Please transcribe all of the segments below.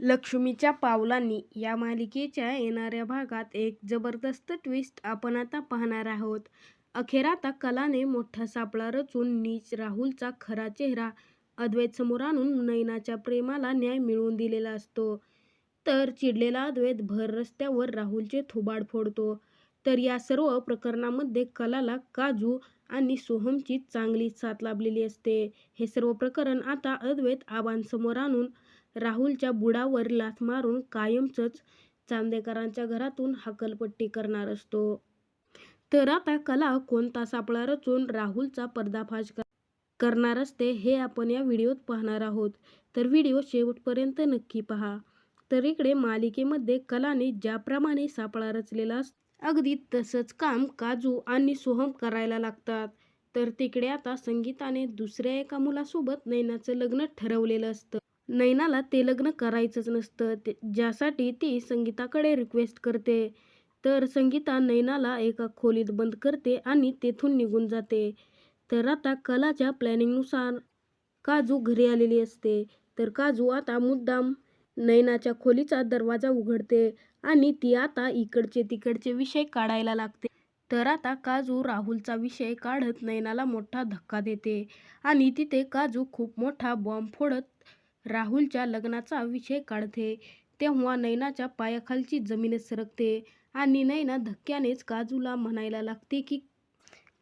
लक्ष्मीच्या पावलांनी या मालिकेच्या येणाऱ्या भागात एक जबरदस्त ट्विस्ट आपण आता पाहणार आहोत. अखेर आता कलाने मोठा सापळा रचून नीच राहुलचा खरा चेहरा अद्वैत समोर आणून नयनाच्या प्रेमाला न्याय मिळवून दिलेला असतो. तर चिडलेला अद्वैत भर रस्त्यावर राहुलचे थोबाड फोडतो. तर या सर्व प्रकरणामध्ये कलाला काजू आणि सोहमची चांगली साथ लाभलेली असते. हे सर्व प्रकरण आता अद्वैत आबांसमोर आणून राहुलच्या बुडावर लाथ मारून कायमचंच चांदेकरांच्या घरातून हकलपट्टी करणार असतो. तर आता कला कोणता सापळा रचून राहुलचा पर्दाफाश कर- करणार असते हे आपण या व्हिडिओत पाहणार आहोत. तर व्हिडिओ शेवटपर्यंत नक्की पहा. तर इकडे मालिकेमध्ये कलाने ज्याप्रमाणे सापळा रचलेला असतो अगदी तसंच काम काजू आणि सोहम करायला लागतात. तर तिकडे आता संगीताने दुसऱ्या एका मुलासोबत नैनाचं लग्न ठरवलेलं असतं. नैनाला ते लग्न करायचंच नसतं. ते ज्यासाठी ती संगीताकडे रिक्वेस्ट करते. तर संगीता नैनाला एका खोलीत बंद करते आणि तेथून निघून जाते. तर आता कलाच्या प्लॅनिंगनुसार काजू घरी आलेली असते. तर काजू आता मुद्दाम नैनाच्या खोलीचा दरवाजा उघडते आणि ती आता इकडचे तिकडचे विषय काढायला लागते. तर आता काजू राहुलचा विषय काढत नैनाला मोठा धक्का देते आणि तिथे काजू खूप मोठा बॉम्ब फोडत राहुलच्या लग्नाचा विषय काढते. तेव्हा नैनाच्या पायाखालची जमीनच सरकते आणि नैना धक्क्यानेच काजूला म्हणायला लागते की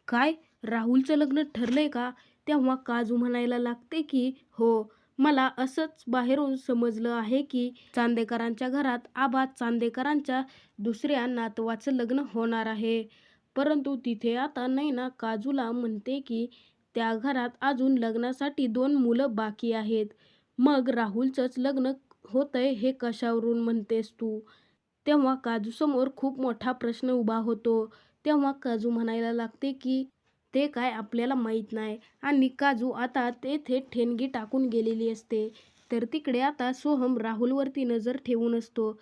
काय? राहुलचं लग्न ठरलंय का? तेव्हा काजू म्हणायला लागते की हो. मला असंच बाहेरून समजलं आहे की चांदेकरांच्या घरात आबा चांदेकरांच्या दुसऱ्या नातवाचं लग्न होणार आहे. परंतु तिथे आता नैना काजूला म्हणते की त्या घरात अजून लग्नासाठी दोन मुलं बाकी आहेत. मग राहुलचंच लग्न होतंय हे कशावरून म्हणतेस तू? तेव्हा काजूसमोर खूप मोठा प्रश्न उभा होतो. तेव्हा काजू म्हणायला लागते की ते काय आपल्याला माहीत नाही. आणि काजू आता तेथे ठेणगी टाकून गेलेली असते. तर तिकडे आता सोहम राहुलवरती नजर ठेवून असतो.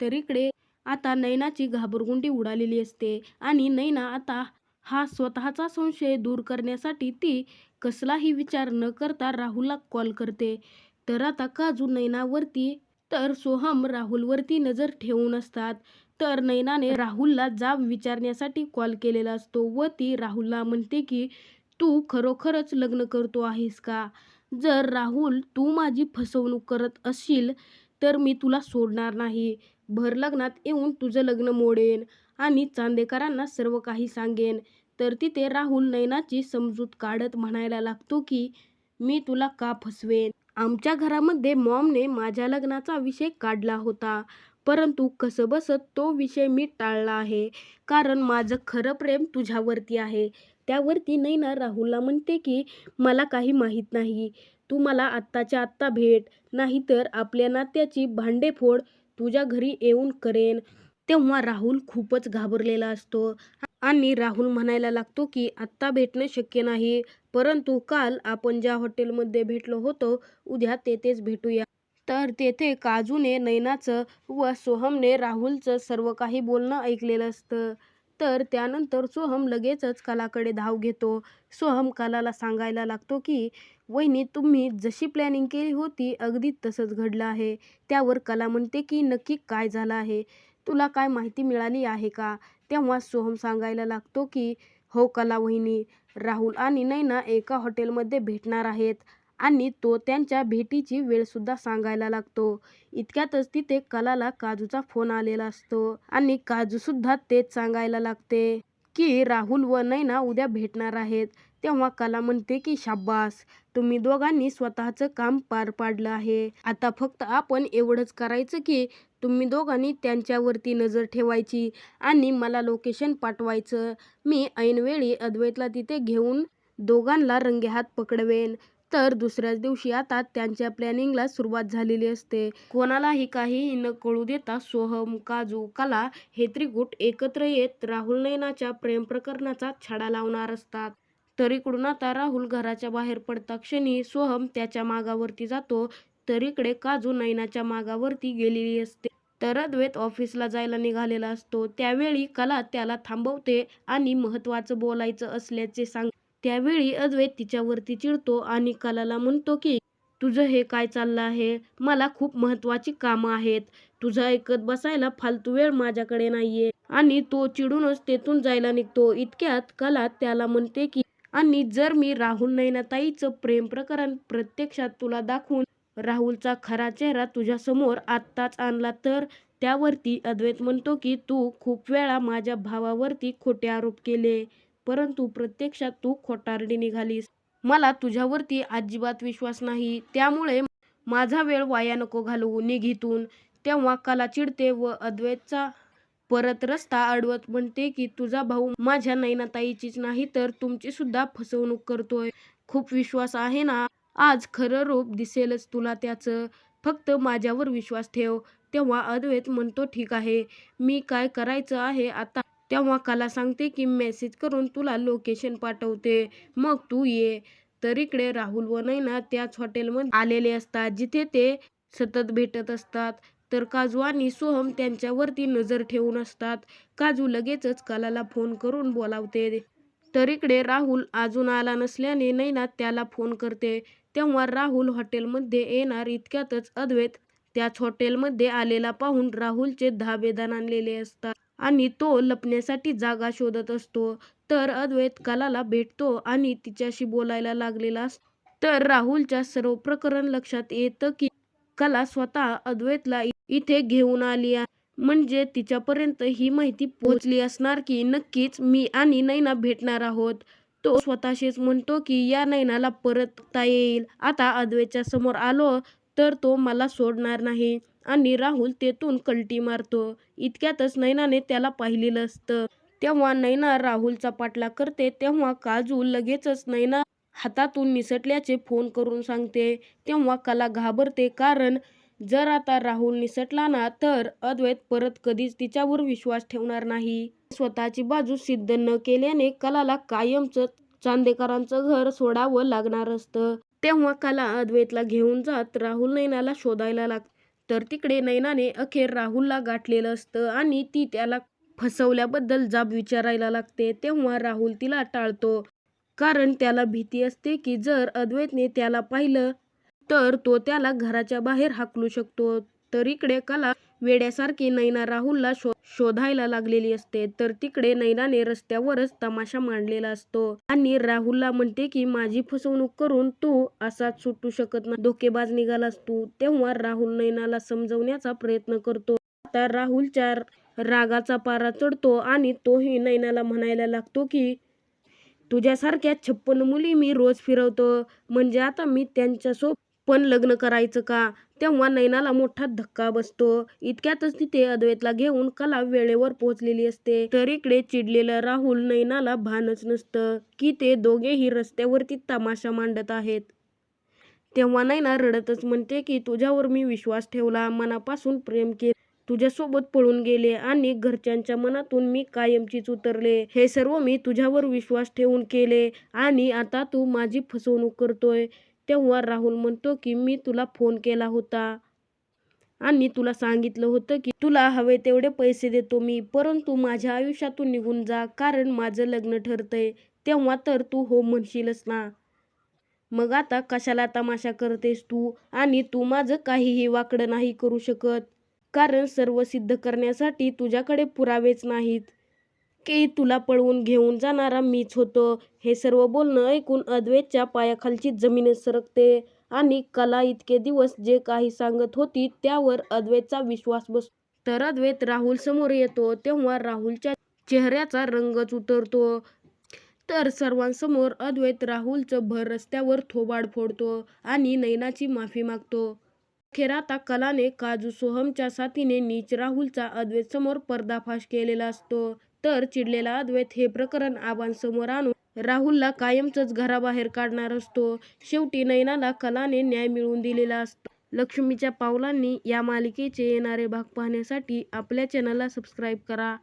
तर इकडे आता नैनाची घाबरगुंडी उडालेली असते. आणि नैना आता हा स्वतःचा संशय दूर करण्यासाठी ती कसलाही विचार न करता राहुलला कॉल करते. तर आता काजू नैनावरती तर सोहम राहुलवरती नजर ठेवून असतात. तर नैनाने राहुलला जाब विचारण्यासाठी कॉल केलेला असतो व ती राहुलला म्हणते की तू खरोखरच लग्न करतो आहेस का? जर राहुल तू माझी फसवणूक करत असशील तर मी तुला सोडणार नाही. भर लग्नात येऊन तुझं लग्न मोडेन आणि चांदेकरांना सर्व काही सांगेन. तर तिथे राहुल नैनाची समजूत काढत म्हणायला लागतो की मी तुला का फसवेन? आमच्या घरामध्ये मॉमने माझ्या लग्नाचा विषय काढला होता. परंतु कसंबसत तो विषय मी टाळला आहे. कारण माझं खरं प्रेम तुझ्यावरती आहे. त्यावरती नैना राहुलला म्हणते की मला काही माहीत नाही. तू मला आत्ताच्या आत्ता भेट. नाहीतर आपल्या नात्याची भांडेफोड तुझ्या घरी येऊन करेन. तेव्हा राहुल खूपच घाबरलेला असतो. आणि राहुल म्हणायला लागतो की आत्ता भेटणं शक्य नाही. परंतु काल आपण ज्या हॉटेलमध्ये भेटलो होतो उद्या तेथेच भेटूया. तर तेथे काजूने नैनाचं व सोहमने राहुलचं सर्व काही बोलणं ऐकलेलं असतं. तर त्यानंतर सोहम लगेचच कलाकडे धाव घेतो. सोहम कलाला सांगायला लागतो की वहिनी तुम्ही जशी प्लॅनिंग केली होती अगदी तसंच घडलं आहे. त्यावर कला म्हणते की नक्की काय झालं आहे? तुला काय माहिती मिळाली आहे का? तेव्हा सोहम सांगायला लागतो की हो कला वहिनी राहुल आणि नैना एका हॉटेलमध्ये भेटणार आहेत आणि तो त्यांच्या भेटीची वेळसुद्धा सांगायला लागतो. इतक्यातच तिथे कलाला काजूचा फोन आलेला असतो आणि काजूसुद्धा तेच सांगायला लागते की राहुल व नैना उद्या भेटणार आहेत. तेव्हा कला म्हणते की शाब्बास तुम्ही दोघांनी स्वतःचं काम पार पाडलं आहे. आता फक्त आपण एवढंच करायचं की तुम्ही दोघांनी त्यांच्यावरती नजर ठेवायची आणि मला लोकेशन पाठवायचं. मी ऐनवेळी अद्वैतला तिथे घेऊन दोघांना रंगेहात पकडवेन. तर दुसऱ्याच दिवशी आता त्यांच्या प्लॅनिंगला सुरुवात झालेली असते. कोणालाही काही न कळू देता सोहम काजू कला हे त्रिकूट एकत्र येत राहुल नैनाच्या प्रेम प्रकरणाचा छडा लावणार असतात. तर इकडून आता राहुल घराच्या बाहेर पडता क्षणी सोहम त्याच्या मागावरती जातो. तरीकडे काजू नैनाच्या मागावरती गेलेली असते. तर अद्वैत ऑफिसला जायला निघालेला असतो. त्यावेळी कला त्याला थांबवते आणि महत्त्वाचं बोलायचं असल्याचे सांग त्यावेळी अद्वैत तिच्यावरती चिडतो आणि कलाला म्हणतो की तुझं हे काय चाललं आहे? मला खूप महत्वाची कामं आहेत. तुझं ऐकत बसायला फालतू वेळ माझ्याकडे नाहीये. आणि तो चिडूनच तेथून जायला निघतो. इतक्यात कला त्याला म्हणते की आणि जर मी राहुल नैनाताईचं प्रेम प्रकरण प्रत्यक्षात तुला दाखवून राहुलचा खरा चेहरा तुझ्यासमोर आत्ताच आणला तर त्यावरती अद्वैत म्हणतो की तू खूप वेळा माझ्या भावावरती खोटे आरोप केले परंतु प्रत्यक्षात तू खोटारडी निघालीस. मला तुझ्यावरती अजिबात विश्वास नाही. त्यामुळे माझा वेळ वाया नको घालवू निघितून. तेव्हा कला चिडते व अद्वैतचा परत रस्ता अडवत म्हणते की तुझा भाऊ माझ्या नैनाताईचीच नाही तर तुमची सुद्धा फसवणूक करतोय. खूप विश्वास आहे ना? आज खरं रूप दिसेलच तुला त्याचं. फक्त माझ्यावर विश्वास ठेव. तेव्हा अद्वैत म्हणतो ठीक आहे. मी काय करायचं आहे आता? तेव्हा कला सांगते की मेसेज करून तुला लोकेशन पाठवते. मग तू ये. तर इकडे राहुल व नैना त्याच हॉटेलमध्ये आलेले असतात जिथे ते सतत भेटत असतात. तर काजू आणि सोहम त्यांच्यावरती नजर ठेवून असतात. काजू लगेचच कलाला फोन करून बोलावते. तर इकडे राहुल अजून आला नसल्याने नैना त्याला फोन करते. तेव्हा राहुल हॉटेलमध्ये येणार इतक्यातच अद्वैत त्याच हॉटेलमध्ये आलेला पाहून राहुलचे धाबेदान आणलेले असतात आणि तो लपण्यासाठी जागा शोधत असतो. तर अद्वैत कलाला भेटतो आणि तिच्याशी बोलायला लागलेला असतो. तर राहुलच्या सर्व प्रकरण लक्षात येतं की कला स्वतः अद्वैतला इथे घेऊन आली आहे. म्हणजे तिच्यापर्यंत ही माहिती पोहोचली असणार की नक्कीच मी आणि नैना भेटणार आहोत. तो स्वतःशीच म्हणतो की या नैनाला परतता येईल. आता अद्वैतच्या समोर आलो तर तो मला सोडणार नाही. आणि राहुल तेथून कल्टी मारतो. इतक्यातच नैनाने त्याला पाहिलेलं असतं. तेव्हा नैना राहुलचा पाठलाग करते. तेव्हा काजू लगेचच नैना हातातून निसटल्याचे फोन करून सांगते. तेव्हा कला घाबरते कारण जर आता राहुल निसटला ना तर अद्वैत परत कधीच तिच्यावर विश्वास ठेवणार नाही. स्वतःची बाजू सिद्ध न केल्याने कलाला कायमच चांदेकरांचं घर सोडावं लागणार असतं. तेव्हा कला अद्वैतला घेऊन जात राहुल नैनाला शोधायला लाग तर तिकडे नैनाने अखेर राहुलला गाठलेलं असतं आणि ती त्याला फसवल्याबद्दल जाब विचारायला लागते. तेव्हा राहुल तिला टाळतो. कारण त्याला भीती असते की जर अद्वैतने त्याला पाहिलं तर तो त्याला घराच्या बाहेर हाकलू शकतो. तर इकडे कला वेड्यासारखी नैना राहुलला शो शोधायला लागलेली असते. तर तिकडे नैनाने रस्त्यावरच तमाशा मांडलेला असतो. आणि राहुलला म्हणते की माझी फसवणूक करून तू असाच सुटू शकत नाही. धोकेबाज निघालास तू. तेव्हा राहुल नैनाला समजवण्याचा प्रयत्न करतो. आता राहुलच्या रागाचा पारा चढतो आणि तोही नैनाला म्हणायला लागतो की तुझ्यासारख्या छप्पन मुली मी रोज फिरवतो. म्हणजे आता मी त्यांच्यासोबत पण लग्न करायचं का? तेव्हा नैनाला मोठा धक्का बसतो. इतक्यातच तिथे अद्वैतला घेऊन कला वेळेवर पोहोचलेली असते. तर इकडे चिडलेलं राहुल नैनाला भानच नसतं की ते दोघेही रस्त्यावरती तमाशा मांडत आहेत. तेव्हा नैना रडतच म्हणते की तुझ्यावर मी विश्वास ठेवला. मनापासून प्रेम केलं. तुझ्यासोबत पळून गेले आणि घरच्यांच्या मनातून मी कायमचीच उतरले हे सर्व मी तुझ्यावर विश्वास ठेवून केले आणि आता तू माझी फसवणूक करतोय. तेव्हा राहुल म्हणतो की मी तुला फोन केला होता आणि तुला सांगितलं होतं की तुला हवे तेवढे पैसे देतो मी परंतु माझ्या आयुष्यातून निघून जा कारण माझं लग्न ठरतंय. तेव्हा तर तू हो म्हणशीलच ना. मग आता कशाला तमाशा करतेस तू? आणि तू माझं काहीही वाकडं नाही करू शकत. कारण सर्व सिद्ध करण्यासाठी तुझ्याकडे पुरावेच नाहीत. की तुला पळवून घेऊन जाणारा मीच होतो हे सर्व बोलणं ऐकून अद्वैतच्या पायाखालची जमीनच सरकते आणि कला इतके दिवस जे काही सांगत होती त्यावर अद्वैतचा विश्वास बस तर अद्वैत राहुल समोर येतो तेव्हा राहुलच्या चेहऱ्याचा रंगच उतरतो तर सर्वांसमोर अद्वैत राहुलचं भर रस्त्यावर थोबाड फोडतो आणि नैनाची माफी मागतो. अखेर आता कलाने काजू सोहमच्या साथीने नीच राहुलचा अद्वैत समोर पर्दाफाश केलेला असतो. तर चिडलेला अद्वैत हे प्रकरण आबांसमोर आणून राहुलला कायमच घराबाहेर काढणार असतो. शेवटी नैनाला कलाने न्याय मिळवून दिलेला असतो. लक्ष्मीच्या पावलांनी या मालिकेचे येणारे भाग पाहण्यासाठी आपल्या चॅनलला सबस्क्राईब करा.